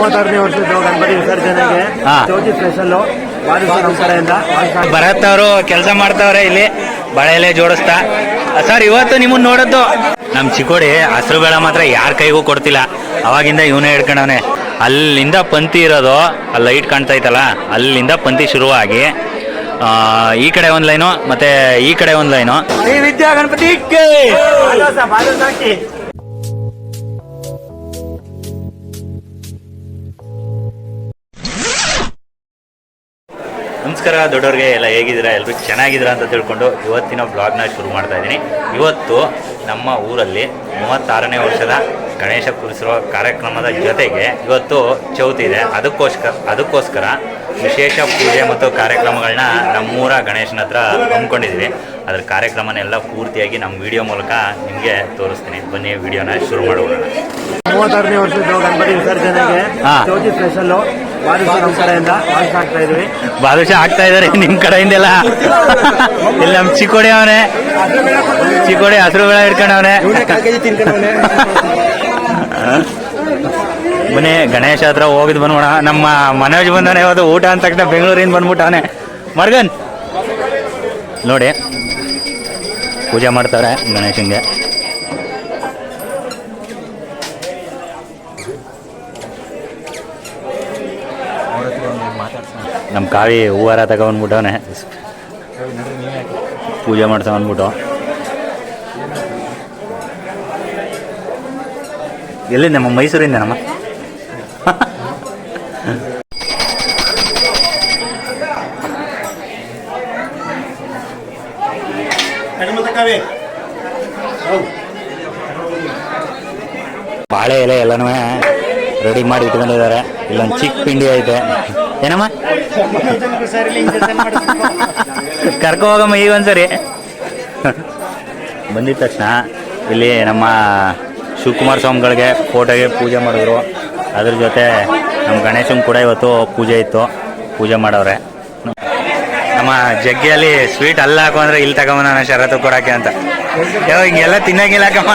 ಮೂವತ್ತಾರನೇ ವರ್ಷದ ಗಣಪತಿ ವಿಸರ್ಜನೆಗೆ ಹಾ. ಚೌತಿ ಸ್ಪೆಷಲ್ ವಾರಿಸು ನಮ್ಮ ಕಡೆಯಿಂದ. ಭರತ್ ಅವರು ಕೆಲಸ ಮಾಡ್ತಾವ್ರೆ ಇಲ್ಲಿ. ಬಳೆಲೆ ಜೋಡಿಸ್ತಾ. ಸರ್ ಇವತ್ತು ನಿಮ್ಮನ್ನ ನೋಡದ್ದು ನಮ್ ಚಿಕ್ಕೋಡಿ ಹಸಿರು ಬೇಳೆ ಮಾತ್ರ ಯಾರ ಕೈಗೂ ಕೊಡ್ತಿಲ್ಲ. ಅವಾಗಿಂದ ಇವನೇ ಹಿಡ್ಕೊಂಡವನೆ. ಅಲ್ಲಿಂದ ಪಂತಿ ಇರೋದು ಆ ಲೈಟ್ ಕಾಣ್ತಾ ಐತಲ್ಲ ಅಲ್ಲಿಂದ ಪಂತಿ ಶುರುವಾಗಿ. ಆ, ಈ ಕಡೆ ಒಂದ್ ಲೈನು ಮತ್ತೆ ಈ ಕಡೆ ಒಂದ್ ಲೈನು. ಈ ವಿದ್ಯಾ ಗಣಪತಿ ನಮಸ್ಕಾರ ದೊಡ್ಡವ್ರಿಗೆ ಎಲ್ಲ ಹೇಗಿದ್ದೀರಾ? ಎಲ್ಲರೂ ಚೆನ್ನಾಗಿದ್ದೀರಾ ಅಂತ ತಿಳ್ಕೊಂಡು ಇವತ್ತಿನ ಬ್ಲಾಗ್ನ ಶುರು ಮಾಡ್ತಾ ಇದ್ದೀನಿ. ಇವತ್ತು ನಮ್ಮ ಊರಲ್ಲಿ ಮೂವತ್ತಾರನೇ ವರ್ಷದ ಗಣೇಶ ಕೂರಿಸಿರೋ ಕಾರ್ಯಕ್ರಮದ ಜೊತೆಗೆ ಇವತ್ತು ಚೌತಿ ಇದೆ. ಅದಕ್ಕೋಸ್ಕರ ಅದಕ್ಕೋಸ್ಕರ ವಿಶೇಷ ಪೂಜೆ ಮತ್ತು ಕಾರ್ಯಕ್ರಮಗಳನ್ನ ನಮ್ಮೂರ ಗಣೇಶನ ಹತ್ರ ಹಮ್ಮಿಕೊಂಡಿದ್ವಿ ಅದ್ರ ಕಾರ್ಯಕ್ರಮನೆಲ್ಲ ಪೂರ್ತಿಯಾಗಿ ನಮ್ಮ ವಿಡಿಯೋ ಮೂಲಕ ನಿಮಗೆ ತೋರಿಸ್ತೀನಿ. ಬನ್ನಿ ವಿಡಿಯೋನ ಶುರು ಮಾಡೋಣ. ಮೂವತ್ತಾರನೇ ವರ್ಷದ ಗಣಪತಿ ವಿಸರ್ಜನೆಗೆ. ಚೌತಿ ಸ್ಪೆಷಲ್ ಬಾದೂಷ ನಮ್ಮ ಕಡೆಯಿಂದ ಬಾದೂಷ ಹಾಕ್ತಾ ಇದ್ವಿ ಬಾದುಷ ಆಗ್ತಾ ಇದಾರೆ ನಿಮ್ ಕಡೆಯಿಂದೆಲ್ಲ. ಇಲ್ಲಿ ನಮ್ ಚಿಕ್ಕೋಡಿ ಅವನೆ. ಚಿಕ್ಕೋಡಿ ಹಸಿರು ಬೆಳೆ ಹಿಡ್ಕೊಂಡವನೆ. ಬನ್ನಿ ಗಣೇಶ ಹತ್ರ ಹೋಗಿದ್ ಬಂದ್ಬೋಣ ನಮ್ಮ ಮನೋಜ್ ಬಂದಾನೆ ಇವತ್ತು ಊಟ ಅಂತ ತಕ್ಷಣ ಬೆಂಗಳೂರಿಂದ ಬಂದ್ಬಿಟ್ಟಾನೆ. ಮರ್ಗನ್! ನೋಡಿ, ಪೂಜೆ ಮಾಡ್ತಾರೆ ಗಣೇಶನ್ಗೆ. ನಮ್ಮ ಕಾವಿ ಹೂವಾರ ತಗೊಂಡ್ಬಿಟ್ಟವನೆ. ಪೂಜೆ ಮಾಡ್ತಾ ಅಂದ್ಬಿಟ್ಟು. ಎಲ್ಲಿಂದ? ನಮ್ಮ ಮೈಸೂರಿಂದ ನಮ್ಮ ಬಾಳೆ ಎಲೆ ಎಲ್ಲನೂ ರೆಡಿ ಮಾಡಿ ಇಟ್ಕೊಂಡಿದ್ದಾರೆ. ಇಲ್ಲೊಂದು ಚಿಕ್ಕ ಪಿಂಡಿ ಐತೆ. ಏನಮ್ಮ? ಕರ್ಕೊ ಹೋಗಮ್ಮ ಈಗ ಒಂದ್ಸರಿ. ಬಂದಿದ ತಕ್ಷಣ ಇಲ್ಲಿ ನಮ್ಮ ಶಿವಕುಮಾರ ಸ್ವಾಮಿಗಳಿಗೆ ಫೋಟೋಗೆ ಪೂಜೆ ಮಾಡಿದ್ರು. ಅದ್ರ ಜೊತೆ ನಮ್ಮ ಗಣೇಶನ್ ಕೂಡ ಇವತ್ತು ಪೂಜೆ ಇತ್ತು. ಪೂಜೆ ಮಾಡವ್ರೆ ಜಗ್ಗಿಯಲ್ಲಿ ಸ್ವೀಟ್ ಅಲ್ಲ ಹಾಕು ಅಂದ್ರೆ ಇಲ್ಲಿ ತಗೊಂಬ ಶರತ್ತು ಕೊಡಕ್ಕೆ ಅಂತ. ಯೋ, ಹಿಂಗೆಲ್ಲ ತಿನ್ನಂಗಿಲ್ಲ ಕಮ್ಮ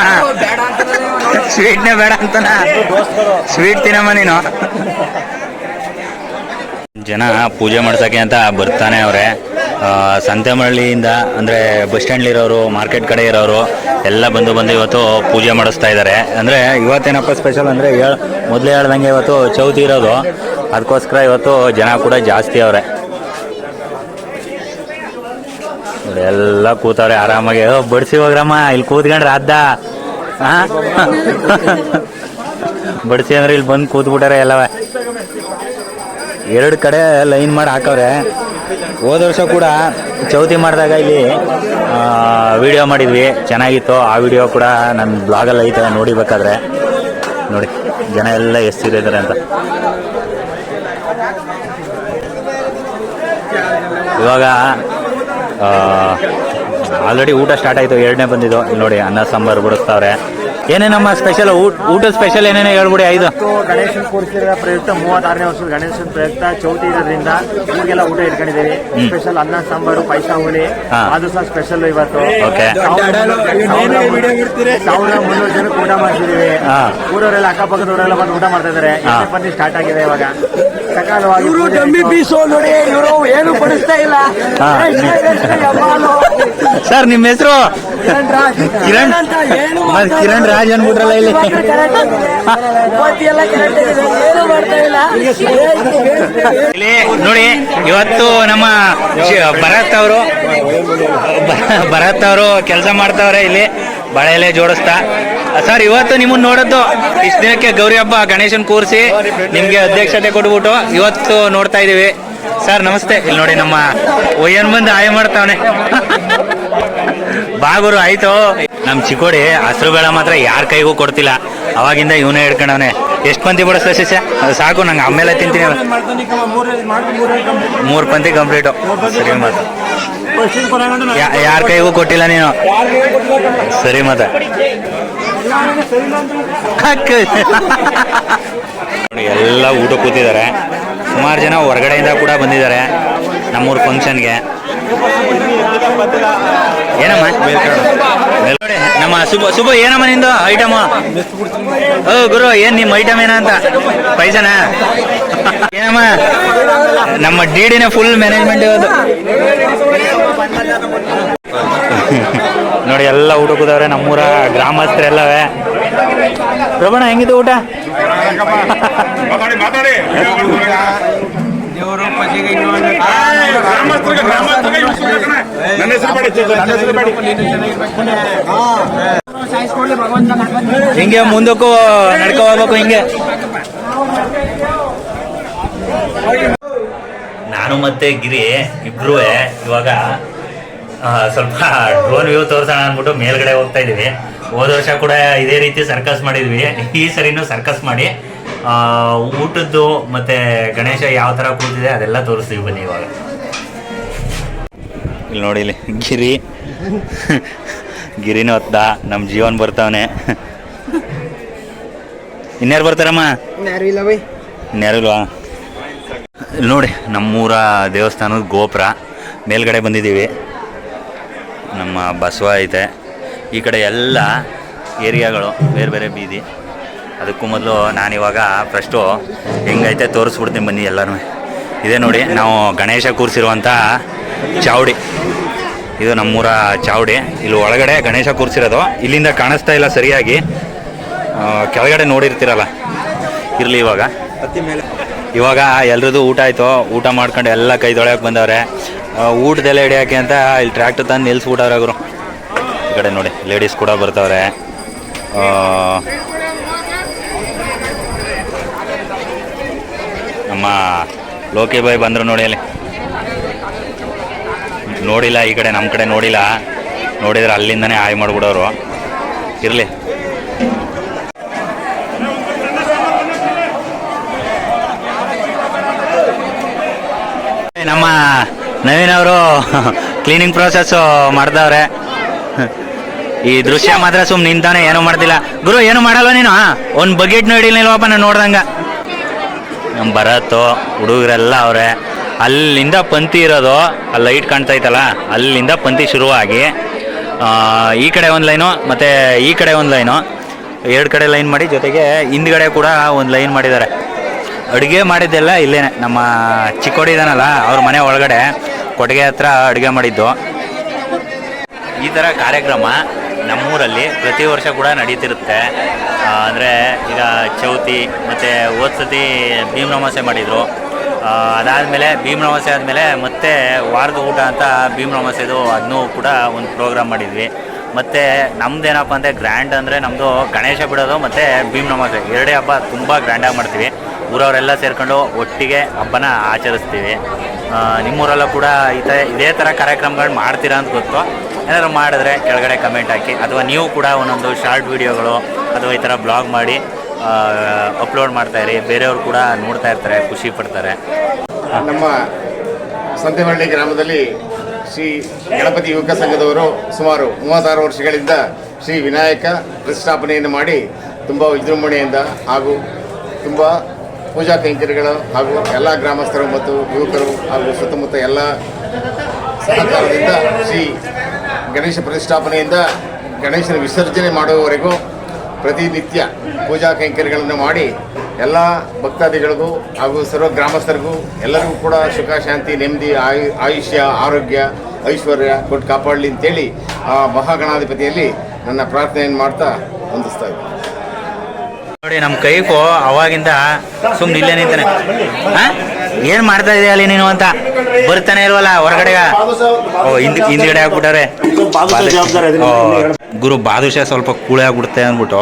ಸ್ವೀಟ್ನೇ ಬೇಡ ಅಂತನ. ಸ್ವೀಟ್ ತಿನ್ನಮ್ಮ ನೀನು. ಜನ ಪೂಜೆ ಮಾಡ್ಸಕ್ಕೆ ಅಂತ ಬರ್ತಾನೆ ಅವರೇ. ಸಂತೆಮಳ್ಳಿಯಿಂದ ಅಂದರೆ ಬಸ್ ಸ್ಟ್ಯಾಂಡ್ಲಿರೋರು ಮಾರ್ಕೆಟ್ ಕಡೆ ಇರೋರು ಎಲ್ಲ ಬಂದು ಬಂದು ಇವತ್ತು ಪೂಜೆ ಮಾಡಿಸ್ತಾ ಇದ್ದಾರೆ ಅಂದರೆ ಇವತ್ತೇನಪ್ಪ ಸ್ಪೆಷಲ್ ಅಂದರೆ ಮೊದಲೇ ಹೇಳ್ದಂಗೆ ಇವತ್ತು ಚೌತಿ ಇರೋದು. ಅದಕ್ಕೋಸ್ಕರ ಇವತ್ತು ಜನ ಕೂಡ ಜಾಸ್ತಿ ಅವ್ರೆ. ನೋಡಿ, ಎಲ್ಲ ಕೂತವ್ರೆ ಆರಾಮಾಗಿ. "ಓ, ಬಡ್ಸಿ ಹೋಗ್ರಮ್ಮ ಇಲ್ಲಿ ಕೂತ್ಕೊಂಡ್ರೆ ಅದ್ದ ಬಡ್ಸಿ ಅಂದ್ರೆ ಇಲ್ಲಿ ಬಂದು ಕೂತ್ಬಿಟ್ಟಾರೆ ಎಲ್ಲವೇ ಎರಡು ಕಡೆ ಲೈನ್ ಮಾಡಿ ಹಾಕವ್ರೆ. ಹೋದ ವರ್ಷ ಕೂಡ ಚೌತಿ ಮಾಡಿದಾಗ ಇಲ್ಲಿ ವಿಡಿಯೋ ಮಾಡಿದ್ವಿ. ಚೆನ್ನಾಗಿತ್ತು. ಆ ವಿಡಿಯೋ ಕೂಡ ನನ್ನ ಬ್ಲಾಗಲ್ಲಿ ಐತೆ ನೋಡಿಬೇಕಾದ್ರೆ ನೋಡಿ ಜನ ಎಲ್ಲ ಎಷ್ಟು ಇದ್ದಾರೆ ಅಂತ. ಇವಾಗ ಆಲ್ರೆಡಿ ಊಟ ಸ್ಟಾರ್ಟ್ ಆಯಿತು ಎರಡನೇ ಬಂದಿದ್ದು. ಇಲ್ಲಿ ನೋಡಿ ಅನ್ನ ಸಾಂಬಾರು ಬಿಡಿಸ್ತಾವ್ರೆ ಏನೇನಮ್ಮ ಸ್ಪೆಷಲ್ ಊಟ ಊಟದ ಸ್ಪೆಷಲ್ ಏನೇನೋ ಹೇಳ್ಬಿಡಿ ಐದು. ಗಣೇಶನ ಕೂರಿಸಿರೋ ಪ್ರಯುಕ್ತ ಮೂವತ್ತಾರನೇ ವರ್ಷದ ಗಣೇಶನ ಪ್ರಯುಕ್ತ ಚೌತಿ ಇರೋದ್ರಿಂದ ಊರಿಗೆಲ್ಲ ಊಟ ಇಟ್ಕೊಂಡಿದ್ದೀವಿ. ಸ್ಪೆಷಲ್ ಅನ್ನ ಸಾಂಬಾರು ಪಾಯಸ ಹುಳಿ. ಅದು ಸಹ ಸ್ಪೆಷಲ್ ಇವತ್ತು. Okay. ಸಾವಿರ- ಮುನ್ನೂರು ಜನಕ್ಕೆ ಊಟ ಮಾಡ್ತಿದೀವಿ ಹಾ. ಊರವರೆಲ್ಲ ಅಕ್ಕಪಕ್ಕದವರೆಲ್ಲ ಬಂದು ಊಟ ಮಾಡ್ತಾ ಇದ್ದಾರೆ. ಸ್ಟಾರ್ಟ್ ಆಗಿದೆ ಇವಾಗ? ಸಕಾಲವಾಗಿ ಪೂಜೆ ಆಯ್ತು. ಬೀಸೋ ನೋಡಿ ಇವರು ಏನು ಬಡಿಸ್ತಾ ಇಲ್ಲ ಹಾ. ಸರ್ ನಿಮ್ಮ ಹೆಸರು ಕಿರಣ್ ಏನು ಮತ್ತ್ ಕಿರಣ್ ರಾಜ್ ಅನ್ಬಿಟ್ರಲ್ಲ ಇಲ್ಲಿ ಎಲ್ಲ ಕರೆಕ್ಟ್ ಇದೆ ಏನು ಮಾಡ್ತಾ ಇಲ್ಲ ಇಲ್ಲಿ ನೋಡಿ ಇವತ್ತು ನಮ್ಮ ಶಿ- ಭರತ್ ಅವರು ಭರತ್ ಅವರು ಕೆಲಸ ಮಾಡ್ತಾವ್ರೆ ಇಲ್ಲಿ ಬಳೆಯಲ್ಲೇ ಜೋಡಿಸ್ತಾ ಸರ್ ಇವತ್ತು ನಿಮ್ಮನ್ನ ನೋಡದ್ದು ಇಷ್ಟು ದಿನಕ್ಕೆ ಗೌರಿ ಹಬ್ಬ ಗಣೇಶನ್ ಕೂರಿಸಿ ನಿಮ್ಗೆ ಅಧ್ಯಕ್ಷತೆ ಕೊಟ್ಬಿಟ್ಟು ಇವತ್ತು ನೋಡ್ತಾ ಇದೀವಿ. ಸರ್ ನಮಸ್ತೆ. ಇಲ್ಲಿ ನೋಡಿ ನಮ್ಮ ಒಯ್ಯನ್ ಬಂದು ಆಯ ಮಾಡ್ತಾವನೆ. ಬಾಗುರು ಆಯ್ತು. ನಮ್ ಚಿಕ್ಕೋಡಿ ಹಸಿರು ಬೇಳೆ ಮಾತ್ರ ಯಾರ ಕೈಗೂ ಕೊಡ್ತಿಲ್ಲ. ಅವಾಗಿಂದ ಇವನೇ ಹಿಡ್ಕೊಂಡವನೆ. ಎಷ್ಟು ಪಂತಿ ಬಿಡಿಸ್ತಾ ಶಿಷ್ಯ? ಅದು ಸಾಕು ನಂಗೆ ಆಮೇಲೆ ತಿಂತೀನಿ. ಮೂರು ಪಂತಿ ಕಂಪ್ಲೀಟು. ಸರಿ ಮತ್ತೆ ಯಾರ ಕೈಗೂ ಕೊಟ್ಟಿಲ್ಲ ನೀನು? ಸರಿ ನೋಡಿ, ಎಲ್ಲ ಊಟ ಕೂತಿದ್ದಾರೆ. ಸುಮಾರು ಜನ ಹೊರಗಡೆಯಿಂದ ಕೂಡ ಬಂದಿದ್ದಾರೆ ನಮ್ಮೂರ ಫಂಕ್ಷನ್ಗೆ. ಏನಮ್ಮ? ನಮ್ಮ ಶುಭ ಶುಭ ಏನಮ್ಮ ನಿಂದು ಐಟಮ್ ಓ, ಗುರು, ಏನ್ ನಿಮ್ಮ ಐಟಮ್ ಏನ ಅಂತ? ಪೈಸನ ಏನಮ್ಮ? ನಮ್ಮ ಡಿಡಿನ ಫುಲ್ ಮ್ಯಾನೇಜ್ಮೆಂಟ್ ಇವತ್ತು ನೋಡಿ ಎಲ್ಲ ಊಟ ಕೂದವ್ರೆ ನಮ್ಮೂರ ಗ್ರಾಮಸ್ಥರೆಲ್ಲವೇ. ಪ್ರಭಣ, ಹೆಂಗಿದೆ ಊಟ? ಹಿಂಗೆ ಮುಂದಕ್ಕೂ ನಡ್ಕೊ ಹೋಗ್ಬೇಕು ಹಿಂಗೆ. ನಾನು ಮತ್ತೆ ಗಿರಿ ಇಬ್ರು ಇವಾಗ ಸ್ವಲ್ಪ ಡ್ರೋನ್ ವ್ಯೂ ತೋರ್ಸೋಣ ಅಂದ್ಬಿಟ್ಟು ಮೇಲ್ಗಡೆ ಹೋಗ್ತಾ ಇದೀವಿ. ಹೋದ ವರ್ಷ ಕೂಡ ಇದೇ ರೀತಿ ಸರ್ಕಸ್ ಮಾಡಿದ್ವಿ. ಈ ಸರಿನೂ ಸರ್ಕಸ್ ಮಾಡಿ ಆ, ಊಟದ್ದು ಮತ್ತೆ ಗಣೇಶ ಯಾವ ಥರ ಕೂತಿದೆ ಅದೆಲ್ಲ ತೋರಿಸ್ತೀವಿ ಬನ್ನಿ ಇವಾಗ. ಇಲ್ಲಿ ನೋಡಿ ಇಲ್ಲಿ ಗಿರಿ. ಗಿರಿನೂ ಹೊತ್ತ ನಮ್ಮ ಜೀವನ್ ಬರ್ತಾವನೆ. ಇನ್ಯಾರು ಬರ್ತಾರಮ್ಮ? ಇನ್ಯಾರು ನೋಡಿ ನಮ್ಮೂರ ದೇವಸ್ಥಾನದ ಗೋಪುರ. ಮೇಲ್ಗಡೆ ಬಂದಿದ್ದೀವಿ. ನಮ್ಮ ಬಸವ ಐತೆ. ಈ ಕಡೆ ಎಲ್ಲ ಏರಿಯಾಗಳು ಬೇರೆ ಬೇರೆ ಬೀದಿ. ಅದಕ್ಕೂ ಮೊದಲು ನಾನಿವಾಗ ಫಸ್ಟು ಹೆಂಗೈತೆ ತೋರಿಸ್ಬಿಡ್ತೀನಿ ಬನ್ನಿ ಎಲ್ಲರೂ ಇದೇ ನೋಡಿ ನಾವು ಗಣೇಶ ಕೂರಿಸಿರುವಂಥ ಚಾವಡಿ. ಇದು ನಮ್ಮೂರ ಚಾವಡಿ. ಇಲ್ಲಿ ಒಳಗಡೆ ಗಣೇಶ ಕೂರಿಸಿರೋದು. ಇಲ್ಲಿಂದ ಕಾಣಿಸ್ತಾ ಇಲ್ಲ ಸರಿಯಾಗಿ. ಕೆಳಗಡೆ ನೋಡಿರ್ತೀರಲ್ಲ. ಇರಲಿ ಇವಾಗ. ಇವಾಗ ಎಲ್ರದ್ದು ಊಟ ಆಯಿತು. ಊಟ ಮಾಡ್ಕೊಂಡು ಎಲ್ಲ ಕೈ ತೊಳೆಯೋಕೆ ಬಂದವ್ರೆ. ಊಟದೆಲ್ಲ ಹಿಡಿಯಾಕೆ ಅಂತ ಇಲ್ಲಿ ಟ್ರ್ಯಾಕ್ಟರ್ ತಂದು ನಿಲ್ಸ್ಬಿಟ್ಟವ್ರೆ ಗುರು. ಈ ಕಡೆ ನೋಡಿ ಲೇಡೀಸ್ ಕೂಡ ಬರ್ತಾವ್ರೆ. ನಮ್ಮ ಲೋಕಿ ಬಾಯ್ ಬಂದರು ನೋಡಿ ಅಲ್ಲಿ. ನೋಡಿಲ್ಲ ಈ ಕಡೆ ನಮ್ಮ ಕಡೆ ನೋಡಿಲ್ಲ. ನೋಡಿದ್ರೆ ಅಲ್ಲಿಂದನೇ ಹಾಯ್ ಮಾಡಿಬಿಡೋರು. ಇರಲಿ. ನಮ್ಮ ನವೀನ್ ಅವರು ಕ್ಲೀನಿಂಗ್ ಪ್ರೋಸೆಸ್ ಮಾಡ್ದವ್ರೆ. ಈ ದೃಶ್ಯ ಮಾತ್ರ ಸುಮ್ ನಿಂತಾನೆ ಏನು ಮಾಡ್ತಿಲ್ಲ ಗುರು, ಏನು ಮಾಡಲ್ಲ ನೀನು? ಒಂದು ಬಕೆಟ್ ನೋಡಿಲ್ವಪ್ಪ ನಾನು ನೋಡ್ದಂಗ. ನಮ್ಮ ಭರತ್, ಹುಡುಗರೆಲ್ಲ ಅವ್ರೆ, ಅಲ್ಲಿಂದ ಪಂತಿ ಇರೋದು, ಆ ಲೈಟ್ ಕಾಣ್ತಾ ಇತ್ತಲ್ಲ, ಅಲ್ಲಿಂದ ಪಂತಿ ಶುರುವಾಗಿ ಈ ಕಡೆ ಒಂದು ಲೈನು, ಮತ್ತು ಈ ಕಡೆ ಒಂದು ಲೈನು, ಎರಡು ಕಡೆ ಲೈನ್ ಮಾಡಿ ಜೊತೆಗೆ ಹಿಂದ್ಗಡೆ ಕೂಡ ಒಂದು ಲೈನ್ ಮಾಡಿದ್ದಾರೆ. ಅಡುಗೆ ಮಾಡಿದ್ದೆಲ್ಲ ಇಲ್ಲೇನೆ, ನಮ್ಮ ಚಿಕ್ಕೋಡಿ ಇದಾನಲ್ಲ, ಅವ್ರ ಮನೆ ಒಳಗಡೆ. ಕೊಟ್ಟಿಗೆ ಹತ್ರ ಅಡುಗೆ ಮಾಡಿದ್ದು. ಈ ಥರ ಕಾರ್ಯಕ್ರಮ ನಮ್ಮೂರಲ್ಲಿ ಪ್ರತಿ ವರ್ಷ ಕೂಡ ನಡೀತಿರುತ್ತೆ. ಅಂದರೆ ಈಗ ಚೌತಿ ಮತ್ತು ಸತಿ ಭೀಮನಮಾಸೆ ಮಾಡಿದರು. ಅದಾದಮೇಲೆ ಭೀಮನಮಾಸೆ ಆದಮೇಲೆ ಮತ್ತೆ ವಾರದ ಊಟ ಅಂತ ಭೀಮನಮಾಸೆದು ಅದನ್ನೂ ಕೂಡ ಒಂದು ಪ್ರೋಗ್ರಾಮ್ ಮಾಡಿದ್ವಿ. ಮತ್ತು ನಮ್ದೇನಪ್ಪ ಅಂದರೆ ಗ್ರ್ಯಾಂಡ್ ಅಂದರೆ ನಮ್ಮದು ಗಣೇಶ ಬಿಡೋದು ಮತ್ತು ಭೀಮನಮಾಸೆ ಎರಡೇ ಹಬ್ಬ ತುಂಬ ಗ್ರ್ಯಾಂಡಾಗಿ ಮಾಡ್ತೀವಿ. ಊರವರೆಲ್ಲ ಸೇರ್ಕೊಂಡು ಒಟ್ಟಿಗೆ ಹಬ್ಬನ ಆಚರಿಸ್ತೀವಿ. ನಿಮ್ಮೂರೆಲ್ಲ ಕೂಡ ಈ ಥರ ಇದೇ ಥರ ಕಾರ್ಯಕ್ರಮಗಳು ಮಾಡ್ತೀರಾ ಅಂತ ಗೊತ್ತು. ಏನಾದರೂ ಮಾಡಿದ್ರೆ ಕೆಳಗಡೆ ಕಮೆಂಟ್ ಹಾಕಿ, ಅಥವಾ ನೀವು ಕೂಡ ಒಂದೊಂದು ಶಾರ್ಟ್ ವಿಡಿಯೋಗಳು ಅಥವಾ ಈ ಥರ ಬ್ಲಾಗ್ ಮಾಡಿ ಅಪ್ಲೋಡ್ ಮಾಡ್ತಾ ಇರಿ. ಬೇರೆಯವರು ಕೂಡ ನೋಡ್ತಾ ಇರ್ತಾರೆ, ಖುಷಿ ಪಡ್ತಾರೆ. ನಮ್ಮ ಸಂತೆಹಳ್ಳಿ ಗ್ರಾಮದಲ್ಲಿ ಶ್ರೀ ಗಣಪತಿ ಯುವಕ ಸಂಘದವರು ಸುಮಾರು ಮೂವತ್ತಾರು ವರ್ಷಗಳಿಂದ ಶ್ರೀ ವಿನಾಯಕ ಪ್ರತಿಷ್ಠಾಪನೆಯನ್ನು ಮಾಡಿ, ತುಂಬ ವಿಜೃಂಭಣೆಯಿಂದ ಹಾಗೂ ತುಂಬ ಪೂಜಾ ಕೈಂಕರ್ಯಗಳು ಹಾಗೂ ಎಲ್ಲ ಗ್ರಾಮಸ್ಥರು ಮತ್ತು ಯುವಕರು ಹಾಗೂ ಸುತ್ತಮುತ್ತ ಎಲ್ಲ ಸಹಕಾರದಿಂದ ಶ್ರೀ ಗಣೇಶ ಪ್ರತಿಷ್ಠಾಪನೆಯಿಂದ ಗಣೇಶನ ವಿಸರ್ಜನೆ ಮಾಡುವವರೆಗೂ ಪ್ರತಿನಿತ್ಯ ಪೂಜಾ ಕೈಂಕರ್ಯಗಳನ್ನು ಮಾಡಿ ಎಲ್ಲ ಭಕ್ತಾದಿಗಳಿಗೂ ಹಾಗೂ ಸರ್ವ ಗ್ರಾಮಸ್ಥರಿಗೂ ಎಲ್ಲರಿಗೂ ಕೂಡ ಸುಖ, ಶಾಂತಿ, ನೆಮ್ಮದಿ, ಆಯು, ಆಯುಷ್ಯ, ಆರೋಗ್ಯ, ಐಶ್ವರ್ಯ ಕೊಟ್ಟು ಕಾಪಾಡಲಿ ಅಂತೇಳಿ ಆ ಮಹಾಗಣಾಧಿಪತಿಯಲ್ಲಿ ನನ್ನ ಪ್ರಾರ್ಥನೆಯನ್ನು ಮಾಡ್ತಾ ಹೊಂದಿಸ್ತಾ ಇದ್ದೀನಿ. ನೋಡಿ ನಮ್ಮ ಕೈಗೂ ಅವಾಗಿಂದ ಸುಮ್ಮನೆ ಇಲ್ಲೇ ನಿಂತಾನೆ. ಹಾ? ಏನ್ ಮಾಡ್ತಾ ಇದೆಯಾ ಅಲ್ಲಿ ನೀನು ಅಂತ? ಬರ್ತಾನೆ ಇಲ್ವಲ್ಲ ಹೊರಗಡೆ? ಓ ಹಿಂದ್ ಹಿಂದ್ಗಡೆ ಹಾಕ್ಬಿಟ್ಟಾರೆ ಓ, ಗುರು ಬಾದುಷ ಸ್ವಲ್ಪ ಕೂಳೆ ಆಗ್ಬಿಡುತ್ತೆ ಅಂದ್ಬಿಟ್ಟು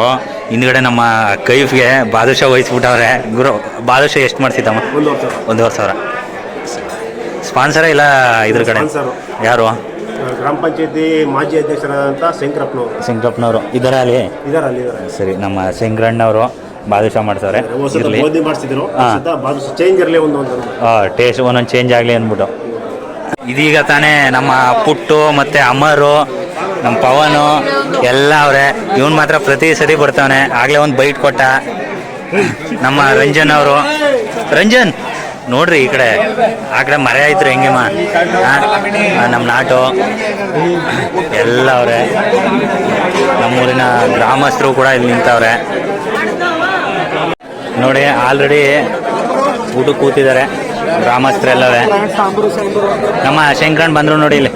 ಹಿಂದ್ಗಡೆ ನಮ್ಮ ಕೈಫ್ಗೆ ಬಾದುಷ ವಹಿಸ್ಬಿಟ್ಟವ್ರೆ ಗುರು ಬಾದುಷ ಎಷ್ಟು ಮಾಡ್ತಿದ್ದಮ್ಮ ಒಂದೂವರೆ ಸಾವಿರ. ಸ್ಪಾನ್ಸರ ಇಲ್ಲ ಇದ್ರ ಕಡೆ? ಯಾರು? ಗ್ರಾಮ ಪಂಚಾಯತಿ ಮಾಜಿ ಅಧ್ಯಕ್ಷರಾದಂಥ ಶಂಕರಪ್ಪನವರು. ಶಂಕರಪ್ಪನವರು. ಇದರಲ್ಲಿ ಅಲ್ಲಿ? ಇದರ ಅಲ್ಲಿ ಇದಾರೆ ಸರಿ ನಮ್ಮ ಶಂಕರಣ್ಣವರು ಬಾದುಷ ಮಾಡ್ತಾರೆ ಇರ್ಲಿ. ಮಾಡಿಸಿದ್ರು. ಹಾ. ಚೇಂಜ್ ಇರಲಿ ಒಂದು ಟೇಸ್ಟ್ ಒಂದೊಂದು ಚೇಂಜ್ ಆಗಲಿ ಅಂದ್ಬಿಟ್ಟು. ಇದೀಗ ತಾನೇ ನಮ್ಮ ಪುಟ್ಟು ಮತ್ತೆ ಅಮರು ನಮ್ಮ ಪವನು ಎಲ್ಲ ಅವರೇ. ಇವನ್ ಮಾತ್ರ ಪ್ರತಿ ಸರಿ ಬರ್ತಾವನೆ. ಆಗ್ಲೇ ಒಂದು ಬೈಟ್ ಕೊಟ್ಟ. ನಮ್ಮ ರಂಜನ್ ಅವರು. ರಂಜನ್! ನೋಡ್ರಿ ಈ ಕಡೆ, ಆ ಕಡೆ ಮರ ಆಯ್ತು ಹೆಂಗೆಮ್ಮ. ನಮ್ಮ ನಾಟು. ಎಲ್ಲ ಅವ್ರೆ. ನಮ್ಮೂರಿನ ಗ್ರಾಮಸ್ಥರು ಕೂಡ ಇಲ್ಲಿ ನಿಂತವ್ರೆ. ನೋಡಿ ಆಲ್ರೆಡಿ ಊಟ ಕೂತಿದ್ದಾರೆ ಗ್ರಾಮಸ್ಥರೆಲ್ಲವೇ. ನಮ್ಮ ಶಂಕರಣ್ಣ ಬಂದ್ರು ನೋಡಿ ಇಲ್ಲಿ.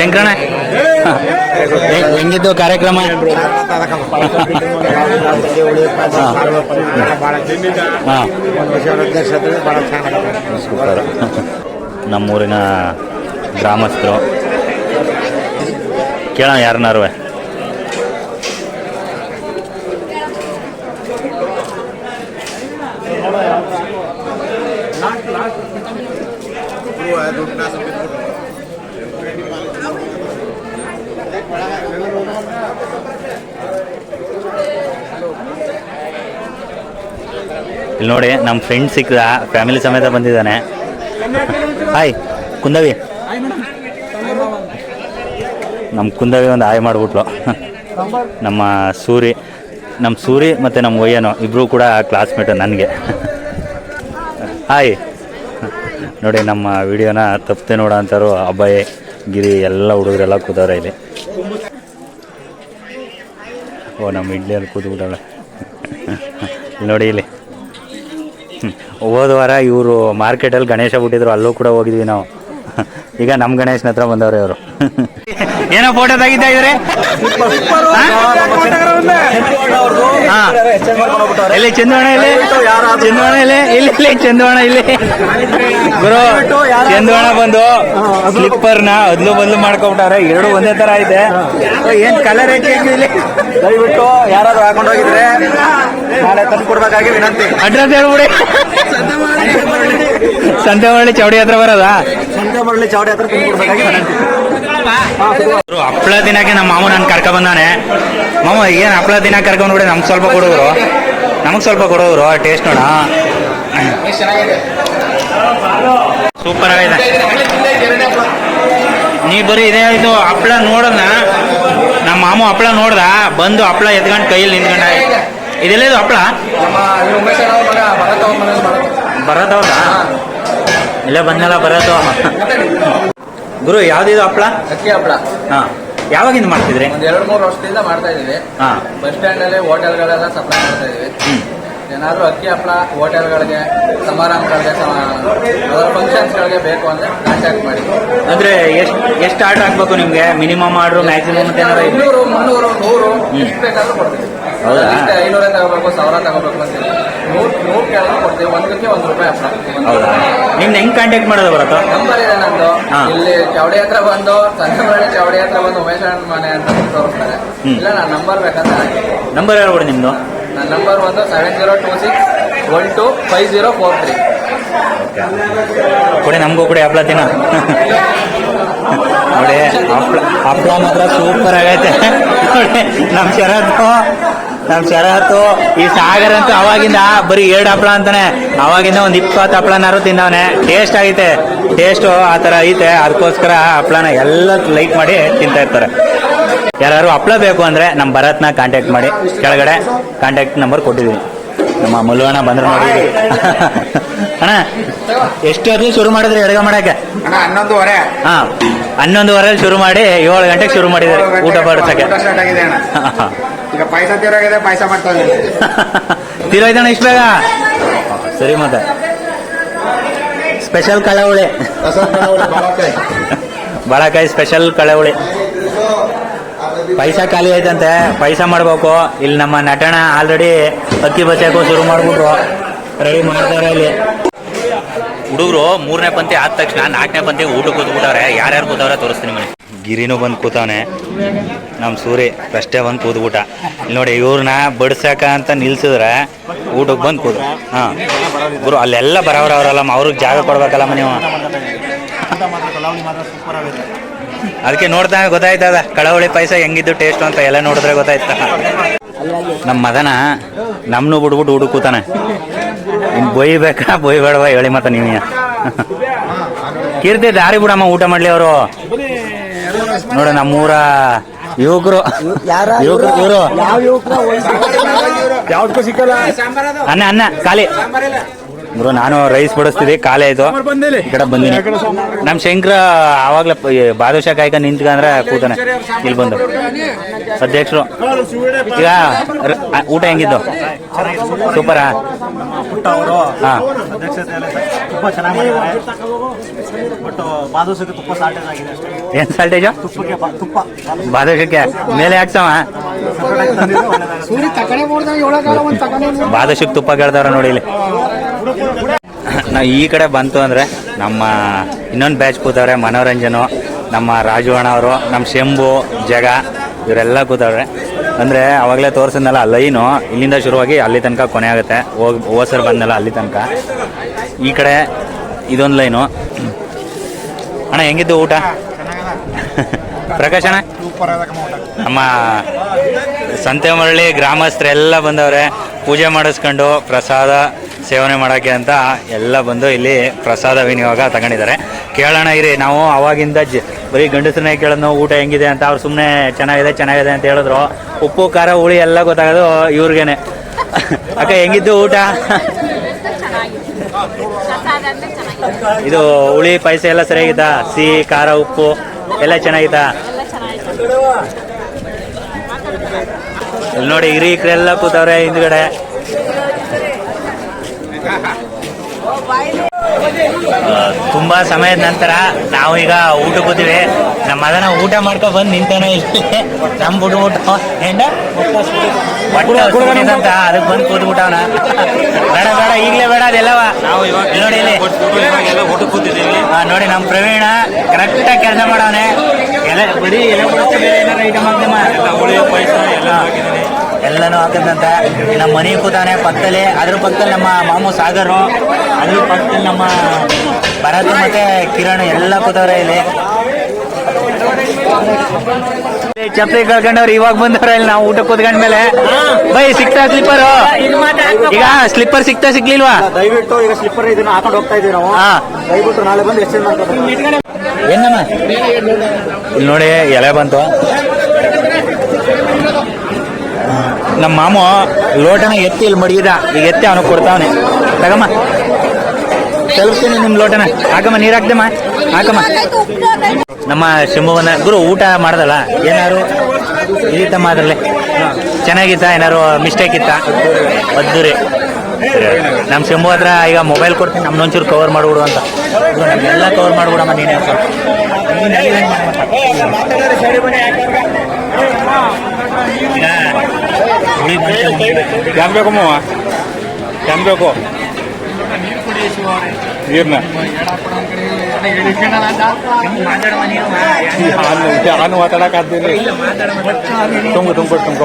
ಶಂಕರಣ್ಣ ಹೆಂಗಿದ್ದು ಕಾರ್ಯಕ್ರಮ? ನಮ್ಮೂರಿನ ಗ್ರಾಮಸ್ಥರು. ಕೇಳೋಣ ಯಾರನ್ನಾರು. ಇಲ್ಲಿ ನೋಡಿ ನಮ್ಮ ಫ್ರೆಂಡ್ ಸಿಕ್ಕಿದ ಫ್ಯಾಮಿಲಿ ಸಮೇತ ಬಂದಿದ್ದಾನೆ. ಹಾಯ್ ಕುಂದವಿ. ನಮ್ಮ ಕುಂದವಿ ಒಂದು ಹಾಯ್ ಮಾಡಿಬಿಟ್ಲು. ನಮ್ಮ ಸೂರಿ ನಮ್ಮ ಸೂರಿ ಮತ್ತು ನಮ್ಮ ಒಯ್ಯನು ಇಬ್ಬರು ಕೂಡ ಕ್ಲಾಸ್ಮೇಟು ನನಗೆ. ಹಾಯ್ ನೋಡಿ, ನಮ್ಮ ವಿಡಿಯೋನ ತಪ್ಪದೆ ನೋಡೋ ಅಂತಾರು ಅಬ್ಬಾಯಿ ಗಿರಿ ಎಲ್ಲ ಹುಡುಗರೆಲ್ಲ ಕೂತವ್ರೆ ಇಲ್ಲಿ. ಓ ನಮ್ಮ ಇಡ್ಲಿಯಲ್ಲಿ ಕೂತ್ಬಿಟ್ಟವ್ರೆ ಇಲ್ಲಿ ನೋಡಿ, ಇಲ್ಲಿ. ಹೋದ ವಾರ ಇವರು ಮಾರ್ಕೆಟಲ್ಲಿ ಗಣೇಶ ಬಿಟ್ಟಿದ್ರು ಅಲ್ಲೂ ಕೂಡ ಹೋಗಿದ್ವಿ ನಾವು. ಈಗ ನಮ್ಮ ಗಣೇಶನ ಹತ್ರ ಬಂದವ್ರೆ ಅವರು ಏನೋ ಫೋಟೋ ತೆಗಿತಾ ಇದ್ರೆ ಇಲ್ಲಿ ಚಂದೋಣ ಇಲ್ಲಿ? ಚಂದೋಣ ಇಲ್ಲಿ? ಇಲ್ಲಿ ಇಲ್ಲಿ ಚಂದೋಣ ಇಲ್ಲಿ. ಗುರು ಚಂದೋಣ ಬಂದು ಸ್ಲಿಪ್ಪರ್ನ ಅದ್ಲು ಬದ್ಲು ಮಾಡ್ಕೊಬಿಟ್ಟಾರೆ. ಎರಡು ಒಂದೇ ತರ ಐತೆ. ಏನ್ ಕಲರ್ ಇಲ್ಲಿ? ದಯವಿಟ್ಟು ಯಾರಾದ್ರೂ ಹಾಕೊಂಡು ಹೋಗಿದ್ರೆ ನಾಳೆ ತಂದು ಕೊಡ್ಬೇಕಾಗಿ ವಿನಂತಿ. ಅಡ್ರೆಸ್ ಹೇಳ್ಬಿಡಿ. ಸಂತೆಮಳ್ಳಿ ಚೌಡಿ ಹತ್ರ ಬರೋದಾ? ಹತ್ರ ಹಪ್ಳ ದಿನಕ್ಕೆ ನಮ್ಮ ಮಾಮ ನಾನು ಕರ್ಕ ಬಂದಾನೆ ಮಾಮ ಏನ್ ಹಪ್ಳ ದಿನ ಕರ್ಕೊಂಡು ಬಿಡಿ ನಮ್ಗೆ ಸ್ವಲ್ಪ ಕೊಡೋರು. ನಮಗೆ ಸ್ವಲ್ಪ ಕೊಡೋರು ಟೇಸ್ಟ್ ನೋಡ. ಸೂಪರ್ ಆಗಿದೆ. ನೀ ಬರೀ ಇದೇ ಆಯ್ತು ಹಪ್ಳ ನೋಡೋಣ ನಮ್ಮ ಮಾಮು ಹಪ್ಳ ನೋಡ್ದ ಬಂದು ಹಪ್ಳ ಎತ್ಕೊಂಡು ಕೈಯಲ್ಲಿ ನಿಂತ್ಕೊಂಡ. ಇದೆಲ್ಲ ಇದು ಹಪ್ಳ? ಬರತ್ತವ್ರ ಇಲ್ಲೇ ಬಂದಲ್ಲ ಬರೋದು. ಗುರು ಯಾವ್ದಿದು ಹಪ್ಳ ಅಕ್ಕಿ ಹಪ್ಪಳ. ಹಾ. ಯಾವಾಗಿಂದ ಮಾಡ್ತಿದ್ರಿ? ಒಂದ್ ಎರಡ್ ಮೂರು ವರ್ಷದಿಂದ ಮಾಡ್ತಾ ಇದೀವಿ ಹಾ. ಬಸ್ ಸ್ಟ್ಯಾಂಡ್ ಅಲ್ಲಿ ಹೋಟೆಲ್ಗಳೆಲ್ಲ ಸಪ್ಲೈ ಮಾಡ್ತಾ ಇದೀವಿ ಏನಾದ್ರು ಅಕ್ಕಿ ಹಪ್ಪಳ ಹೋಟೆಲ್ಗಳಿಗೆ ಸಮಾರಂಭಗಳಿಗೆ ಫಂಕ್ಷನ್ಸ್ ಫಂಕ್ಷನ್ಸ್ಗಳಿಗೆ ಬೇಕು ಅಂದ್ರೆ ಕಾಂಟ್ಯಾಕ್ಟ್ ಮಾಡಿ. ಅಂದ್ರೆ ಎಷ್ಟ್ ಎಷ್ಟು ಆರ್ಡರ್ ಹಾಕ್ಬೇಕು ನಿಮ್ಗೆ? ಮಿನಿಮಮ್ ಆರ್ಡರ್ ಮ್ಯಾಕ್ಸಿಮಮ್ ಅಂತ ಏನಾರ ಇದೆ? ಇನ್ನೂರು ಮುನ್ನೂರು ನೂರು ಎಷ್ಟು ಬೇಕಾದ್ರೂ ಕೊಡ್ತೀವಿ. ಹೌದಾ? ಐನೂರೇ ತಗೋಬೇಕು ಸಾವಿರ ತಗೋಬೇಕು ಅಂತೀವಿ ನೂರ್ ನೂರ್ ಕೇಳಿದ್ರು ಕೊಡ್ತೀವಿ. ಒಂದಕ್ಕೆ ಒಂದು ರೂಪಾಯಿ ಹಬ್ಬ ಹೌದಾ? ನಿಮ್ನ ಹೆಂಗ್ ಕಾಂಟ್ಯಾಕ್ಟ್ ಮಾಡೋದು ಬರತ್ತ? ನಂಬರ್ ಇದೆ ನಂದು. ಹಾ. ಇಲ್ಲಿ ಚೌಡಿ ಹತ್ರ ಬಂದು ಸಂಗಮರಳ್ಳಿ ಚೌಡಿ ಹತ್ರ ಬಂದು ಉಮೇಶ್ ಅಣ್ಣ ಮನೆ ಅಂತ ತೋರಿಸ್ತಾರೆ. ಇಲ್ಲ ನಾನು ನಂಬರ್ ಬೇಕಂತ ಹಾಕಿ ನಂಬರ್ ಹೇಳ್ಬಿಡಿ ನಿಮ್ದು. ನನ್ನ ನಂಬರ್ ಒಂದು seven zero two six one two five zero four three ಕೊಡಿ ನಮಗೂ ಕೊಡಿ ಹಪ್ಳ ತಿನ್ನ ನೋಡಿ ಹಪ್ಳ ಹಪ್ಳ ಮಾತ್ರ ಸೂಪರ್ ಆಗೈತೆ. ನೋಡಿ ನಮ್ ಶರತ್ತು. ನಮ್ ಶರತ್ತು ಈ ಸಾಗರ್ ಅಂತೂ ಅವಾಗಿಂದ ಬರೀ ಎರಡು ಹಪ್ಳ ಅಂತಾನೆ. ಅವಾಗಿಂದ ಒಂದ್ ಇಪ್ಪತ್ತು ಹಪ್ಳನಾರು ತಿಂದವನೆ. ಟೇಸ್ಟ್ ಆಗೈತೆ. ಟೇಸ್ಟು ಆ ತರ ಐತೆ. ಅದಕ್ಕೋಸ್ಕರ ಹಪ್ಳನ ಎಲ್ಲ ಲೈಕ್ ಮಾಡಿ ತಿಂತಾ ಇರ್ತಾರೆ. ಯಾರು ಹಪ್ಳ ಬೇಕು ಅಂದ್ರೆ ನಮ್ಮ ಭರತ್ನ ಕಾಂಟ್ಯಾಕ್ಟ್ ಮಾಡಿ. ಕೆಳಗಡೆ ಕಾಂಟ್ಯಾಕ್ಟ್ ನಂಬರ್ ಕೊಟ್ಟಿದ್ದೀನಿ. ನಮ್ಮ ಮುಲ್ವಣ್ಣ ಬಂದ್ರೆ ನೋಡಿ. ಅಣ್ಣ ಎಷ್ಟು ಹೊತ್ತಿಗೆ ಶುರು ಮಾಡಿದ್ರಿ ಅಡುಗೆ ಮಾಡಕ್ಕೆ? ಅಣ್ಣ ಹನ್ನೊಂದುವರೆ. ಹಾ ಹನ್ನೊಂದುವರೆ ಶುರು ಮಾಡಿ ಏಳು ಗಂಟೆಗೆ ಶುರು ಮಾಡಿದ್ರಿ ಊಟ ಬಡಿಸಕ್ಕೆ. ಈಗ ಪಾಯಸ ತೀರೋಗಿದೆ ಪಾಯಸ ಮಾಡ್ತಾ ತೀರೋಯ್ತಣ್ಣ ಇಷ್ಟು ಬೇಗ? ಸರಿ ಮತ್ತೆ. ಸ್ಪೆಷಲ್ ಕಳೆಹುಳಿ. ಬಾಳಕಾಯಿ. ಸ್ಪೆಷಲ್ ಕಳೆಹುಳಿ. ಪೈಸಾ ಖಾಲಿ ಐತಂತೆ ಪೈಸಾ ಮಾಡ್ಬೇಕು. ಇಲ್ಲಿ ನಮ್ಮ ನಟನ ಆಲ್ರೆಡಿ ಅಕ್ಕಿ ಬಚ್ಚಕ್ಕೂ ಶುರು ಮಾಡ್ಬಿಟ್ರು. ರೆಡಿ ಮಾಡ್ತಾರೆ ಇಲ್ಲಿ. ಹುಡುಗರು ಮೂರನೇ ಪಂತಿ ಆದ ತಕ್ಷಣ ನಾಲ್ಕನೇ ಪಂತಿ ಊಟ ಕೂತ್ಬಿಟ್ಟವ್ರೆ. ಯಾರ್ಯಾರು ಕೂತವ್ರೆ ತೋರಿಸ್ತೀನಿ ಮನೆ ಗಿರಿನೂ ಬಂದು ಕೂತವನೆ ನಮ್ಮ ಸೂರಿ ಅಷ್ಟೇ ಬಂದು ಕೂತ್ಬಿಟ್ಟ. ಇಲ್ಲಿ ನೋಡಿ ಇವ್ರನ್ನ ಬಡ್ಸಾಕ ಅಂತ ನಿಲ್ಸಿದ್ರೆ ಊಟಕ್ಕೆ ಬಂದು ಕೂತ ಹಾಂ. ಗುರು ಅಲ್ಲೆಲ್ಲ ಬರೋರವರಲ್ಲ ಅವ್ರಿಗೆ ಜಾಗ ಕೊಡ್ಬೇಕಲ್ಲಮ್ಮ ನೀವು. ಅದಕ್ಕೆ ನೋಡ್ತಾ ಗೊತ್ತಾಯ್ತದ ಕಳವಳಿ ಪಾಯಸ ಹೆಂಗಿದ್ದು ಟೇಸ್ಟ್ ಅಂತ ಎಲ್ಲ ನೋಡಿದ್ರೆ ಗೊತ್ತಾಯ್ತ. ನಮ್ಮ ಮದನ ನಮ್ನು ಬಿಡ್ಬಿಟ್ಟು ಹುಡುಕೂತಾನೆ ಇನ್ ಬೊಯ್ಬೇಕಾ ಬೊಯ್ಬೇಡವಾ ಹೇಳಿ ಮತ್ತ ನೀವೇ ಕೀರ್ತಿ ದಾರಿ ಬಿಡಮ್ಮ ಊಟ ಮಾಡ್ಲಿ ಅವರು. ನೋಡ ನಮ್ಮೂರ ಯುವಕರು. ಯುವಕರು ಇವರು. ಅನ್ನ ಅನ್ನ ಖಾಲಿ. ಗುರು ನಾನು ರೈಸ್ ಬಡಿಸ್ತಿದ್ದೆ ಕಾಲೇ ಆಯ್ತು ಈ ಕಡೆ ಬಂದಿನಿ. ನಮ್ಮ ಶಂಕರ ಆವಾಗಲೇ ಪ- ಈ ಬಾದುಷಾ ಕಾಯ್ಕ ನಿಂತ್ಕಂದ್ರೆ ಕೂತಾನೆ. ಇಲ್ಲಿ ಬಂದು. ಅಧ್ಯಕ್ಷರು ಈಗ ಊಟ ಹೆಂಗಿದ್ದು? ಸೂಪರಾ? ಹಾಂ. ತುಂಬಾ ಚೆನ್ನಾಗಿ ಬಟ್ ತುಪ್ಪ ಸಾಲ್ಟೇಜ್ ಆಗಿದೆ ಅಷ್ಟೇ. ಏನ್ ಸಾಲ್ಟೇಜು ತುಪ್ಪಕ್ಕೆ ತುಪ್ಪ. ಮೇಲೆ ಹಾಕ್ಸವ? ಬಾದುಷಕ್ಕೆ ತುಪ್ಪ ಕೇಳ್ತಾರ ನೋಡಿ ಇಲ್ಲಿ. ನಾವು ಈ ಕಡೆ ಬಂತು ಅಂದ್ರೆ ನಮ್ಮ ಇನ್ನೊಂದು ಬ್ಯಾಚ್ ಕೂತವ್ರೆ ಮನೋರಂಜನು, ನಮ್ಮ ರಾಜು ಅಣ್ಣ ಅವರು, ನಮ್ಮ ಶಂಭು, ಜಗ, ಇವರೆಲ್ಲ ಕೂತವ್ರೆ. ಅಂದ್ರೆ ಅವಾಗಲೇ ತೋರಿಸಿದ್ನಲ್ಲ ಲೈನು, ಇಲ್ಲಿಂದ ಶುರುವಾಗಿ ಅಲ್ಲಿ ತನಕ ಕೊನೆ ಆಗುತ್ತೆ. ಹೋಗಿ ಓಸರ್ ಬಂದಲ್ಲ ಅಲ್ಲಿ ತನಕ. ಈ ಕಡೆ ಇದೊಂದು ಲೈನು. ಅಣ್ಣ, ಹೆಂಗಿದ್ದು ಊಟ? ಪ್ರಕಾಶ್ ಅಣ್ಣ ನಮ್ಮ ಸಂತೆಮರಳ್ಳಿ ಗ್ರಾಮಸ್ಥರೆಲ್ಲ ಬಂದವ್ರೆ. ಪೂಜೆ ಮಾಡಿಸ್ಕೊಂಡು ಪ್ರಸಾದ ಸೇವನೆ ಮಾಡೋಕ್ಕೆ ಅಂತ ಎಲ್ಲ ಬಂದು ಇಲ್ಲಿ ಪ್ರಸಾದ ವಿನಿಯೋಗ ತಗೊಂಡಿದ್ದಾರೆ. ಕೇಳೋಣ ಇರಿ, ನಾವು ಅವಾಗಿಂದ ಜ ಬರೀ ಗಂಡಸ್ರನ್ನೇ ಕೇಳೋದು ಊಟ ಹೆಂಗಿದೆ ಅಂತ ಅವ್ರು ಸುಮ್ಮನೆ ಚೆನ್ನಾಗಿದೆ ಚೆನ್ನಾಗಿದೆ ಅಂತ ಹೇಳಿದ್ರು. ಉಪ್ಪು, ಖಾರ, ಹುಳಿ ಎಲ್ಲ ಗೊತ್ತಾಗೋದು ಇವ್ರಿಗೇನೆ. ಅಕ್ಕ, ಹೆಂಗಿದ್ದು ಊಟ? ಇದು ಹುಳಿ, ಪಾಯಸ ಎಲ್ಲ ಸರಿಯಾಗಿತ್ತಾ ಸಿಹಿ, ಖಾರ, ಉಪ್ಪು ಎಲ್ಲ ಚೆನ್ನಾಗಿತ್ತಾ ನೋಡಿ ಹಿರೀಕರೆಲ್ಲ ಕೂತವ್ರೆ ಹಿಂದ್ಗಡೆ ಆ, ತುಂಬಾ ಸಮಯದ ನಂತರ ನಾವು ಈಗ ಊಟ ಕೂತೀವಿ ನಮ್ಮ ಮಗನ ಊಟ ಮಾಡ್ಕೊ ಬಂದು ನಿಂತಾನೆ ಇಲ್ಲಿ. ನಮ್ ಬುಡ ಊಟ ಏನಂತ ಅಂತ ಅದಕ್ಕೆ ಬಂದು ಕೂತ್ಬಿಟ್ಟವನ ಬೇಡ ಬೇಡ ಈಗಲೇ ಬೇಡ ಅದೆಲ್ಲವ ನಾವು ನೋಡಿ ಇಲ್ಲಿ. ಆ, ನೋಡಿ ನಮ್ಮ ಪ್ರವೀಣ ಕರೆಕ್ಟಾಗಿ ಕೆಲಸ ಮಾಡವನೆ. ಎಲ್ಲ ಬರೀ ಎಲೆ ಕೊಡುತ್ತೆ ಬೇರೆ ಏನಾರ ಐಟಮ್ ಹಾಕ್ದಮ್ಮ ಎಲ್ಲನೂ ಹಾಕಿದಂತೆ ನಮ್ಮ ಮನೆ ಕೂತಾನೆ ಪಕ್ಕದಲ್ಲಿ ಅದ್ರ ಪಕ್ಕದಲ್ಲಿ ನಮ್ಮ ಮಾಮು ಸಾಗರು ಅದ್ರ ಪಕ್ಕದಲ್ಲಿ ನಮ್ಮ ಭರತ್ ಮತ್ತೆ ಕಿರಣ್ ಎಲ್ಲ ಕೂತವ್ರೆ ಇಲ್ಲಿ. ಚಪ್ಪಲಿ ಕಳ್ಕೊಂಡವ್ರು ಇವಾಗ ಬಂದವ್ರ ಇಲ್ಲಿ ನಾವು ಊಟ ಕೂತ್ಕೊಂಡ್ಮೇಲೆ. ಬೈ ಸಿಕ್ತಾ ಸ್ಲಿಪ್ಪರ್. ಈಗ ಸ್ಲಿಪ್ಪರ್ ಸಿಕ್ತಾ ಸಿಗ್ಲಿಲ್ವಾ? ದಯವಿಟ್ಟು ಈಗ ಸ್ಲಿಪ್ಪರ್ ಇದನ್ನ ಹಾಕೊಂಡು ಹೋಗ್ತಾ ಇದೀವಿ ನಾವು. ದಯವಿಟ್ಟು ನಾಳೆ ಬಂದು ಎಕ್ಸ್ಚೇಂಜ್ ಮಾಡ್ಕೊಂಡು ಏನಮ್ಮ ಇಲ್ಲಿ ನೋಡಿ ಎಲೆ ಬಂತು. ನಮ್ಮ ಮಾಮು ಲೋಟನ ಎತ್ತಿ ಇಲ್ಲಿ ಮಡಗಿದ. ಈಗ ಎತ್ತಿ ಅವನು ಕೊಡ್ತಾವನೆ. ತಗಮ್ಮ. ತಲುಪ್ತೀನಿ ನಿಮ್ಮ ಲೋಟನ. ಹಾಕಮ್ಮ, ನೀರು ಹಾಕ್ದಮ್ಮ. ಹಾಕಮ್ಮ. ನಮ್ಮ ಶಿವಮೊಗ್ಗನ ಗುರು, ಊಟ ಮಾಡ್ದಲ್ಲ? ಏನಾರು ಇದಿತ್ತಮ್ಮ ಅದರಲ್ಲಿ ಚೆನ್ನಾಗಿತ್ತ? ಏನಾರು ಮಿಸ್ಟೇಕ್ ಇತ್ತ? ಅದ್ದೂರಿ. ನಮ್ಮ ಶಿವಮೊಗ್ಗ ಹತ್ರ ಈಗ ಮೊಬೈಲ್ ಕೊಡ್ತೀನಿ. ನಮ್ನೊಂಚೂರು ಕವರ್ ಮಾಡಿಬಿಡು ಅಂತ. ಎಲ್ಲ ಕವರ್ ಮಾಡಿಬಿಡಮ್ಮ ನೀನೇ ಅಂತ. ಯಾನ್ ಬೇಕು ಮಾತಾಡಮ್ಮ ನೀವು ನಾನು ತುಂಬ ತುಂಬ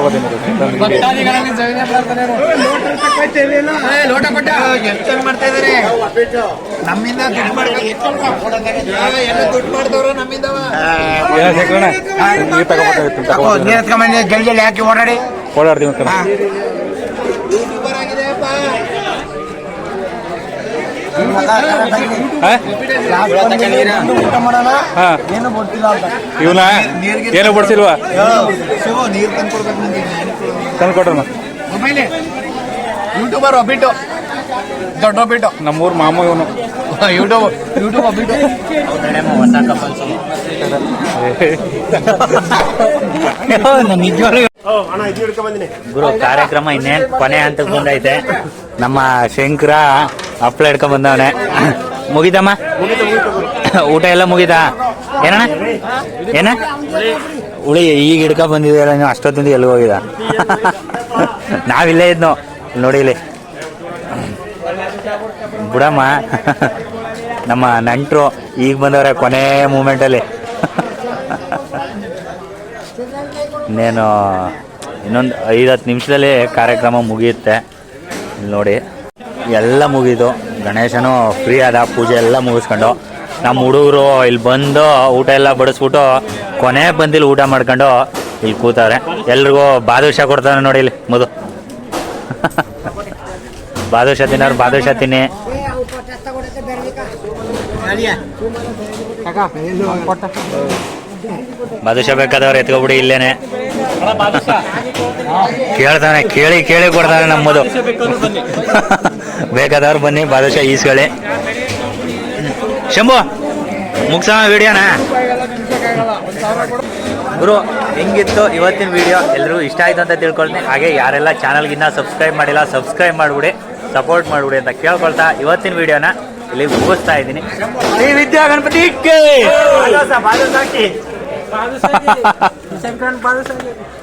ಲೋಟ ಕೊಟ್ಟ. ಮಾಡ್ತಾ ಇದಾರೆ ನಮ್ಮಿಂದ ದುಡ್ಡು ಎಲ್ಲ ದುಡ್ಡು ಮಾಡ್ದವ್ರು ನಮ್ಮಿಂದ ನೀರು ಜಲ್ದಿ ಹಾಕಿ ಓಡಾಡಿ. ಓಡಾಡ್ತೀವಿ ಅಂತ ಯೂಟ್ಯೂಬರ್ ಆಗಿದೆಯಪ್ಪ ಹಾಂ. ಇವನ ಏನು ಬಡ್ಸಿಲ್ವಾ? ನೀರು ತಂದು ಕೊಟ್ರಮ್ಮ ಮೊಬೈಲ್. ಯೂಟ್ಯೂಬರ್ ಒಬ್ಬಿಟ್ಟು. ದೊಡ್ಡ ಒಬ್ಬಿಟ್ಟು. ನಮ್ಮೂರು ಮಾಮ ಇವನು. ಯೂಟ್ಯೂಬ್ ಯೂಟ್ಯೂಬ್ ಒಬ್ಬಿಟ್ಟು. ಹೊಸ ಕಪಲ್ಸ್ ನಿಜವಾಗ್ಲೂ ಗುರು ಕಾರ್ಯಕ್ರಮ ಇನ್ನೇನ್ ಕೊನೆ ಅಂತ ಬಂದೈತೆ ನಮ್ಮ ಶಂಕರ ಹಪ್ಳ ಹಿಡ್ಕೊಂಡ್ ಬಂದವನೆ. ಮುಗಿದಮ್ಮ ಊಟ ಎಲ್ಲ ಮುಗಿದ ಏನಣ್ಣ? ಏನ? ಉಳಿ ಈಗ ಹಿಡ್ಕೊಂಡ್ ಬಂದಿದ್ದೀರ ನೀವು ಅಷ್ಟೊತ್ತಿಂದ ಎಲ್ಲಿ ಹೋಗಿದ ನಾವಿಲ್ಲೇ ಇದ್ನೋ. ನೋಡಿ ಇಲ್ಲಿ. ಬಿಡಮ್ಮ. ನಮ್ಮ ನಂಟ್ರು ಈಗ ಬಂದವ್ರೆ ಕೊನೆ ಮೂಮೆಂಟಲ್ಲಿ ಇನ್ನೇನು ಇನ್ನೊಂದು ಐದು ಹತ್ತು ನಿಮಿಷದಲ್ಲಿ ಕಾರ್ಯಕ್ರಮ ಮುಗಿಯುತ್ತೆ. ಇಲ್ಲಿ ನೋಡಿ ಎಲ್ಲ ಮುಗೀತು ಗಣೇಶನು ಫ್ರೀ ಆದ ಪೂಜೆ ಎಲ್ಲ ಮುಗಿಸ್ಕೊಂಡು ನಮ್ಮ ಹುಡುಗರು ಇಲ್ಲಿ ಬಂದು ಊಟ ಎಲ್ಲ ಬಡಿಸ್ಬಿಟ್ಟು ಕೊನೆ ಬಂದಿಲ್ಲಿ ಊಟ ಮಾಡ್ಕೊಂಡು ಇಲ್ಲಿ ಕೂತಾರೆ ಎಲ್ರಿಗೂ ಬಾದುಷಾ ಕೊಡ್ತಾನೆ ನೋಡಿ ಇಲ್ಲಿ ಮೊದಲು ಬಾದುಷಾ ತಿನ್ನೋರು ಬಾದುಷಾ ತಿನ್ನಿ. ಬಾದುಷಾ ಬೇಕಾದವ್ರು ಎತ್ಕೊಬಿಡಿ ಇಲ್ಲೇನೆ. ಕೇಳ್ತಾನೆ ಕೇಳಿ ಕೇಳಿ ಕೊಡ್ತಾನೆ ನಮ್ಮದು. ಬೇಕಾದವ್ರು ಬನ್ನಿ ಬಾದುಷಾ ಈಸ್ಕೊಳ್ಳಿ. ಶಂಭು ಮುಗ್ಸೋಣ ವಿಡಿಯೋನ. ಗುರು ಹೆಂಗಿತ್ತು ಇವತ್ತಿನ ವಿಡಿಯೋ ಎಲ್ಲರೂ ಇಷ್ಟ ಆಯ್ತು ಅಂತ ತಿಳ್ಕೊಳ್ತೀನಿ. ಹಾಗೆ ಯಾರೆಲ್ಲ ಚಾನಲ್ಗಿನ್ನ ಸಬ್ಸ್ಕ್ರೈಬ್ ಮಾಡಿಲ್ಲ ಸಬ್ಸ್ಕ್ರೈಬ್ ಮಾಡಿಬಿಡಿ ಸಪೋರ್ಟ್ ಮಾಡಿಬಿಡಿ ಅಂತ ಕೇಳ್ಕೊಳ್ತಾ ಇವತ್ತಿನ ವಿಡಿಯೋನ ಇಲ್ಲಿ ಮುಗಿಸ್ತಾ ಇದ್ದೀನಿ. ಶ್ರೀ ವಿದ್ಯಾ ಗಣಪತಿ